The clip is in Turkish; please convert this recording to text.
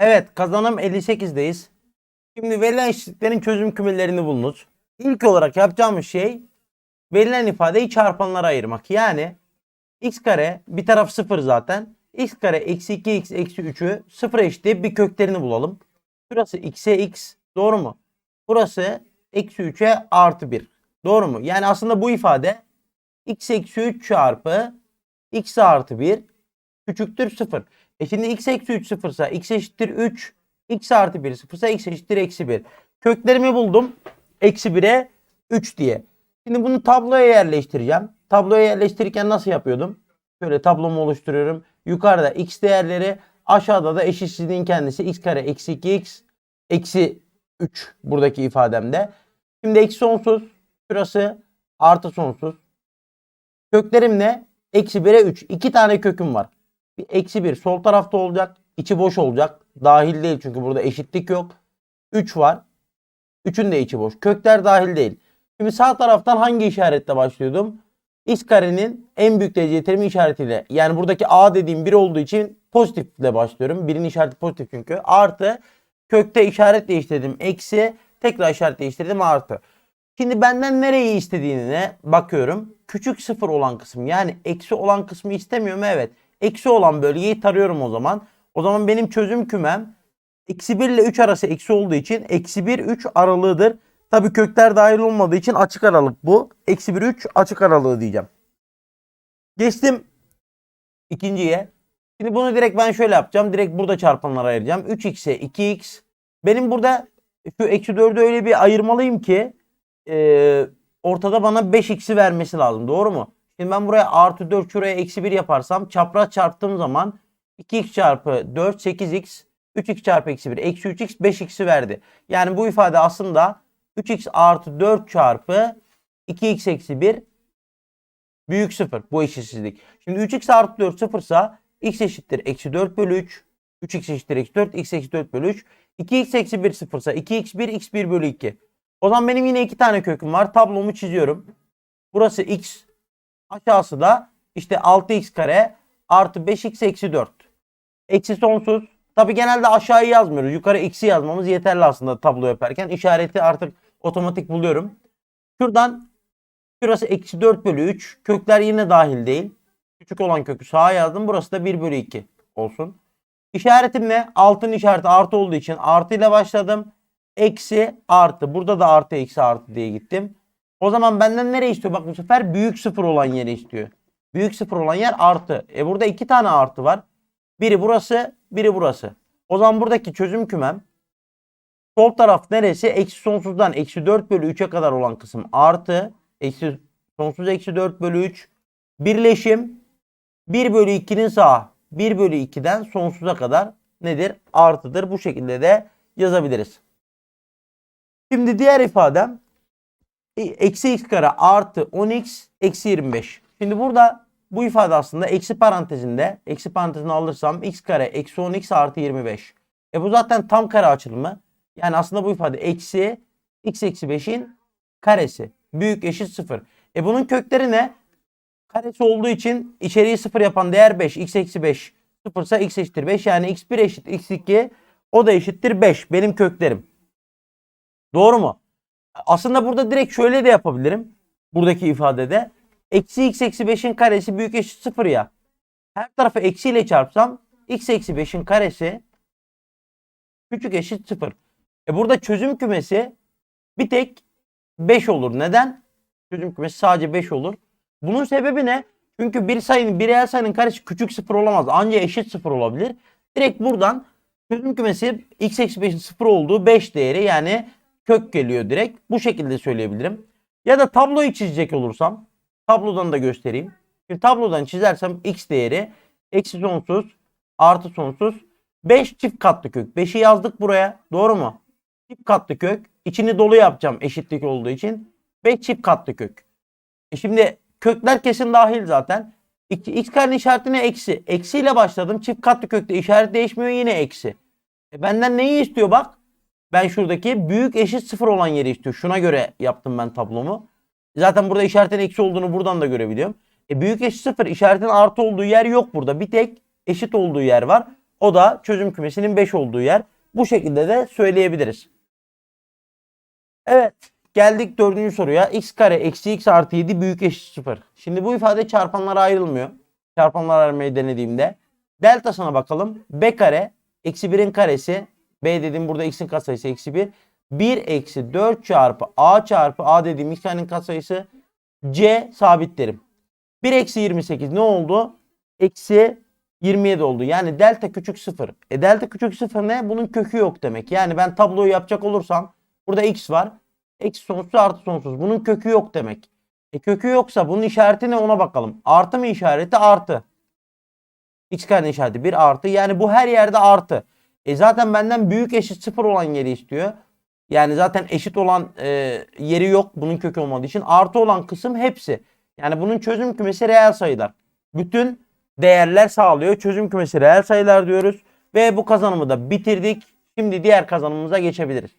Evet kazanım 58'deyiz. Şimdi verilen eşitliklerin çözüm kümelerini bulunuz. İlk olarak yapacağımız şey verilen ifadeyi çarpanlara ayırmak. Yani x kare bir taraf 0 zaten. x kare eksi 2x eksi 3'ü 0 eşitliği bir köklerini bulalım. Burası x'e x doğru mu? Burası eksi 3'e artı 1. Doğru mu? Yani aslında bu ifade x eksi 3 çarpı x artı 1 küçüktür 0. E şimdi x eksi 3 sıfırsa x eşittir 3. x artı 1 sıfırsa x eşittir eksi 1. Köklerimi buldum. Eksi 1'e 3 diye. Şimdi bunu tabloya yerleştireceğim. Tabloya yerleştirirken nasıl yapıyordum? Şöyle tablomu oluşturuyorum. Yukarıda x değerleri aşağıda da eşitsizliğin kendisi x kare eksi 2x eksi 3 buradaki ifademde. Şimdi eksi sonsuz. Şurası artı sonsuz. Köklerim ne? Eksi 1'e 3. 2 tane köküm var. Bir eksi 1 sol tarafta olacak. içi boş olacak. Dahil değil çünkü burada eşitlik yok. 3 var. 3'ün de içi boş. Kökler dahil değil. Şimdi sağ taraftan hangi işaretle başlıyordum? X karenin en büyük derece terimi işaretiyle. Yani buradaki A dediğim 1 olduğu için pozitifle başlıyorum. Birin işareti pozitif çünkü. Artı kökte işaret değiştirdim. Eksi tekrar işaret değiştirdim artı. Şimdi benden nereyi istediğine bakıyorum. Küçük sıfır olan kısım yani eksi olan kısmı istemiyorum evet. Eksi olan bölgeyi tarıyorum o zaman. O zaman benim çözüm kümem eksi 1 ile 3 arası eksi olduğu için eksi 1 3 aralığıdır. Tabi kökler dahil olmadığı için açık aralık bu. Eksi 1 3 açık aralığı diyeceğim. Geçtim ikinciye. Şimdi bunu direkt ben şöyle yapacağım. Direkt burada çarpanlara ayıracağım. 3x'e 2x. Benim burada şu eksi 4'ü öyle bir ayırmalıyım ki e, ortada bana 5x'i vermesi lazım. Doğru mu? Şimdi ben buraya artı 4 şuraya eksi 1 yaparsam çapraz çarptığım zaman 2x çarpı 4 8x 3x çarpı eksi 1 eksi 3x 5x'i verdi. Yani bu ifade aslında 3x artı 4 çarpı 2x eksi 1 büyük 0. Bu eşitsizlik. Şimdi 3x artı 4 sıfırsa x eşittir eksi 4 bölü 3. 3x eşittir eksi 4. x eksi 4 bölü 3. 2x eksi 1 sıfırsa 2x1 x1 bölü 2. O zaman benim yine iki tane köküm var. Tablomu çiziyorum. Burası x. Aşağısı da işte 6x kare artı 5x eksi 4. Eksi sonsuz. Tabi genelde aşağıyı yazmıyoruz. Yukarı x'i yazmamız yeterli aslında tablo yaparken. İşareti artık otomatik buluyorum. Şuradan şurası eksi 4 bölü 3. Kökler yine dahil değil. Küçük olan kökü sağa yazdım. Burası da 1 bölü 2 olsun. İşaretim ne? Altın işareti artı olduğu için artı ile başladım. Eksi artı. Burada da artı eksi artı diye gittim. O zaman benden nereye istiyor? Bak bu sefer büyük sıfır olan yeri istiyor. Büyük sıfır olan yer artı. E burada iki tane artı var. Biri burası, biri burası. O zaman buradaki çözüm kümem sol taraf neresi? Eksi sonsuzdan eksi 4 bölü 3'e kadar olan kısım artı. Eksi sonsuz eksi 4 bölü 3. Birleşim 1 bölü 2'nin sağı 1 bölü 2'den sonsuza kadar nedir? Artıdır. Bu şekilde de yazabiliriz. Şimdi diğer ifadem eksi x kare artı 10x eksi 25. Şimdi burada bu ifade aslında eksi parantezinde eksi parantezini alırsam x kare eksi 10x artı 25. E bu zaten tam kare açılımı. Yani aslında bu ifade eksi x eksi 5'in karesi. Büyük eşit 0. E bunun kökleri ne? Karesi olduğu için içeriği 0 yapan değer 5. x eksi 5 0 ise x eşittir 5. Yani x1 eşit x2 o da eşittir 5. Benim köklerim. Doğru mu? Aslında burada direkt şöyle de yapabilirim. Buradaki ifadede. Eksi x eksi 5'in karesi büyük eşit 0 ya. Her tarafı eksiyle çarpsam x eksi 5'in karesi küçük eşit 0. E burada çözüm kümesi bir tek 5 olur. Neden? Çözüm kümesi sadece 5 olur. Bunun sebebi ne? Çünkü bir sayının bir reel sayının karesi küçük 0 olamaz. Ancak eşit 0 olabilir. Direkt buradan çözüm kümesi x eksi 5'in 0 olduğu 5 değeri yani kök geliyor direkt. Bu şekilde söyleyebilirim. Ya da tabloyu çizecek olursam tablodan da göstereyim. Şimdi tablodan çizersem x değeri eksi sonsuz artı sonsuz 5 çift katlı kök. 5'i yazdık buraya. Doğru mu? Çift katlı kök. İçini dolu yapacağım eşitlik olduğu için. 5 çift katlı kök. E şimdi kökler kesin dahil zaten. X, karenin işaretine eksi. Eksiyle başladım. Çift katlı kökte işaret değişmiyor yine eksi. E benden neyi istiyor bak? Ben şuradaki büyük eşit sıfır olan yeri istiyor. Şuna göre yaptım ben tablomu. Zaten burada işaretin eksi olduğunu buradan da görebiliyorum. E büyük eşit sıfır işaretin artı olduğu yer yok burada. Bir tek eşit olduğu yer var. O da çözüm kümesinin 5 olduğu yer. Bu şekilde de söyleyebiliriz. Evet. Geldik dördüncü soruya. x kare eksi x artı 7 büyük eşit 0. Şimdi bu ifade çarpanlara ayrılmıyor. Çarpanlar ayırmayı denediğimde. Deltasına bakalım. b kare eksi 1'in karesi. B dediğim burada x'in katsayısı eksi 1. 1 eksi 4 çarpı a çarpı a dediğim x karenin katsayısı c sabit derim. 1 eksi 28 ne oldu? Eksi 27 oldu. Yani delta küçük 0. E delta küçük 0 ne? Bunun kökü yok demek. Yani ben tabloyu yapacak olursam burada x var. Eksi sonsuz artı sonsuz. Bunun kökü yok demek. E kökü yoksa bunun işareti ne ona bakalım. Artı mı işareti? Artı. X karenin işareti 1 artı. Yani bu her yerde artı. E zaten benden büyük eşit 0 olan yeri istiyor. Yani zaten eşit olan e, yeri yok bunun kökü olmadığı için. Artı olan kısım hepsi. Yani bunun çözüm kümesi reel sayılar. Bütün değerler sağlıyor. Çözüm kümesi reel sayılar diyoruz. Ve bu kazanımı da bitirdik. Şimdi diğer kazanımımıza geçebiliriz.